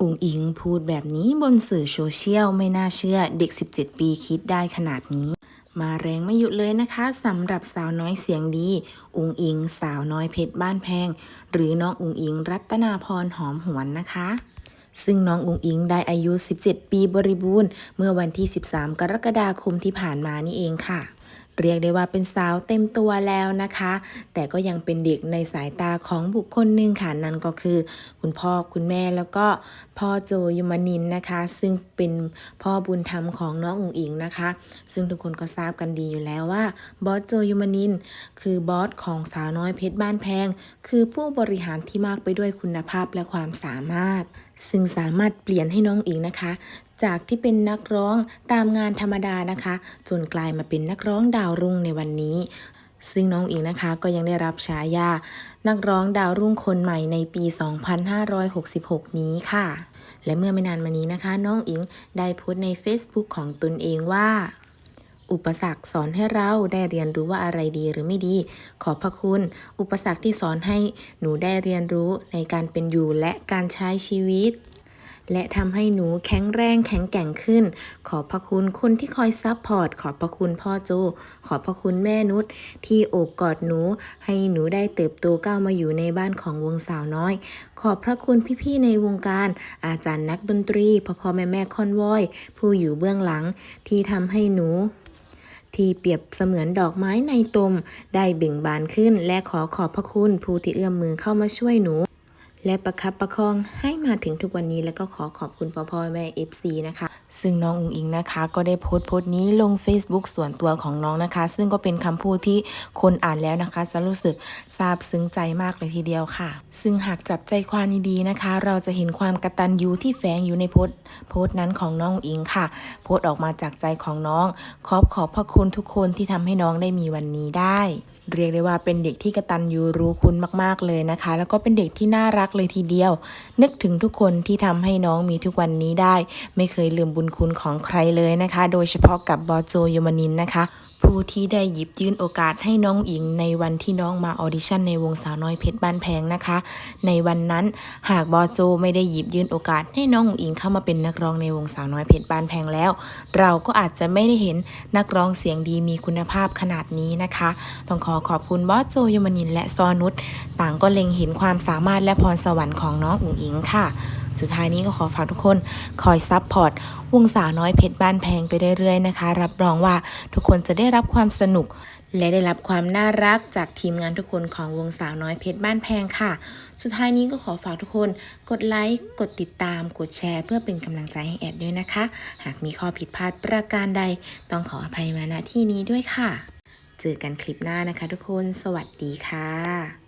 อุงอิงพูดแบบนี้บนสื่อโซเชียลไม่น่าเชื่อเด็ก 17 ปีคิดได้ขนาดนี้ มาแรงไม่หยุดเลยนะคะสำหรับสาวน้อยเสียงดี อุงอิง สาวน้อยเพชรบ้านแพง หรือน้องอุงอิง รัตนาพรหอมหวนนะคะ ซึ่งน้องอุงอิงได้อายุ 17 ปีบริบูรณ์ เมื่อวันที่ 13 กรกฎาคมที่ผ่านมานี่เองค่ะ เรียกได้ว่าเป็นสาวเต็มตัวแล้วนะคะ แต่ก็ยังเป็นเด็กในสายตาของบุคคลหนึ่งค่ะนั่นก็คือ คุณพ่อคุณแม่แล้วก็พ่อโจยมนินนะคะ ซึ่งเป็นพ่อบุญธรรมของน้องอุ๋งอิงนะคะ ซึ่งทุกคนก็ทราบกันดีอยู่แล้วว่าบอสโจยมนิน คือบอสของสาวน้อยเพชรบ้านแพง คือผู้บริหารที่มากไปด้วยคุณภาพและความสามารถ ซึ่งสามารถเปลี่ยนให้น้องอิงนะคะ จากที่เป็นนักร้องตามงานธรรมดานะคะ จนกลายมาเป็นนักร้องดาวรุ่งในวันนี้ ซึ่งน้องอิงนะคะก็ยังได้รับฉายา นักร้องดาวรุ่งคนใหม่ในปี 2566 นี้ค่ะ และเมื่อไม่นานมานี้นะคะ น้องอิงได้โพสต์ใน Facebook ของตนเองว่า อุปสรรคสอนให้เราได้เรียนรู้ว่าอะไรดีหรือไม่ดี ขอบพระคุณ อุปสรรคที่สอนให้หนูได้เรียนรู้ในการเป็นอยู่และการใช้ชีวิต และทำให้หนูแข็งแรงแข็งแกร่งขึ้น ขอบพระคุณคนที่คอยซัพพอร์ต ขอบพระคุณพ่อโจ ขอบพระคุณแม่นุชที่โอบกอดหนู ให้หนูได้เติบโตก้าวมาอยู่ในบ้านของวงสาวน้อย ขอบพระคุณพี่ๆในวงการ อาจารย์นักดนตรีพ่อพ่อแม่แม่คอนวอย ผู้อยู่เบื้องหลังที่ทำให้หนู ที่เปรียบเสมือนดอกไม้ในตม ได้เบ่งบานขึ้น และขอขอบพระคุณผู้ที่เอื้อมมือเข้ามาช่วยหนู และประคับประคองให้มาถึงทุกวันนี้แล้วก็ขอขอบคุณพ่อพ่อแม่ FC นะคะ ซึ่งน้องอุงอิงนะคะ ก็ได้โพสต์โพสต์นี้ลง Facebook ส่วนตัวของน้องนะคะ ซึ่งก็เป็นคำพูดที่คนอ่านแล้วนะคะจะรู้สึกซาบซึ้งใจมากเลยทีเดียวค่ะ ซึ่งหากจับใจความดีๆนะคะ เราจะเห็นความกระตัญญูที่แฝงอยู่ในโพสต์โพสต์นั้นของน้องอุงอิงค่ะ โพสต์ออกมาจากใจของน้อง ขอบขอบพระคุณทุกคนที่ทำให้น้องได้มีวันนี้ได้ เรียกได้ว่าเป็นเด็กที่กระตันยูรู้คุณมาก ๆเลยนะคะ แล้วก็เป็นเด็กที่น่ารักเลยทีเดียว นึกถึงทุกคนที่ทำให้น้องมีทุกวันนี้ได้ ไม่เคยลืมบุญคุณของใครเลยนะคะ โดยเฉพาะกับบอโจยมนินนะคะ ผู้ที่ได้หยิบยื่นโอกาสให้น้องอิงในวันที่น้องมาออดิชั่นในวงสาวน้อยเพชรบ้านแพงนะคะ ในวันนั้นหากบอโจไม่ได้หยิบยื่นโอกาสให้น้องอิงเข้ามาเป็นนักร้องในวงสาวน้อยเพชรบ้านแพงแล้ว เราก็อาจจะไม่ได้เห็นนักร้องเสียงดีมีคุณภาพขนาดนี้นะคะ ต้องขอขอบคุณบอโจยมนินและซอนุชต่างก็เล็งเห็นความสามารถและพรสวรรค์ของน้องอุ๋งอิงค่ะ สุดท้ายนี้ก็ขอฝากทุกคนคอยซัพพอร์ตวงสาวน้อยเพชรบ้านแพงไปเรื่อยๆนะคะ รับรองว่าทุกคนจะได้รับความสนุก และได้รับความน่ารักจากทีมงานทุกคนของวงสาวน้อยเพชรบ้านแพงค่ะ สุดท้ายนี้ก็ขอฝากทุกคน กดไลค์กดติดตาม กดแชร์ เพื่อเป็นกำลังใจให้แอดด้วยนะคะ หากมีข้อผิดพลาดประการใด ต้องขออภัยมาณที่นี้ด้วยค่ะ เจอกันคลิปหน้านะคะ ทุกคน สวัสดีค่ะ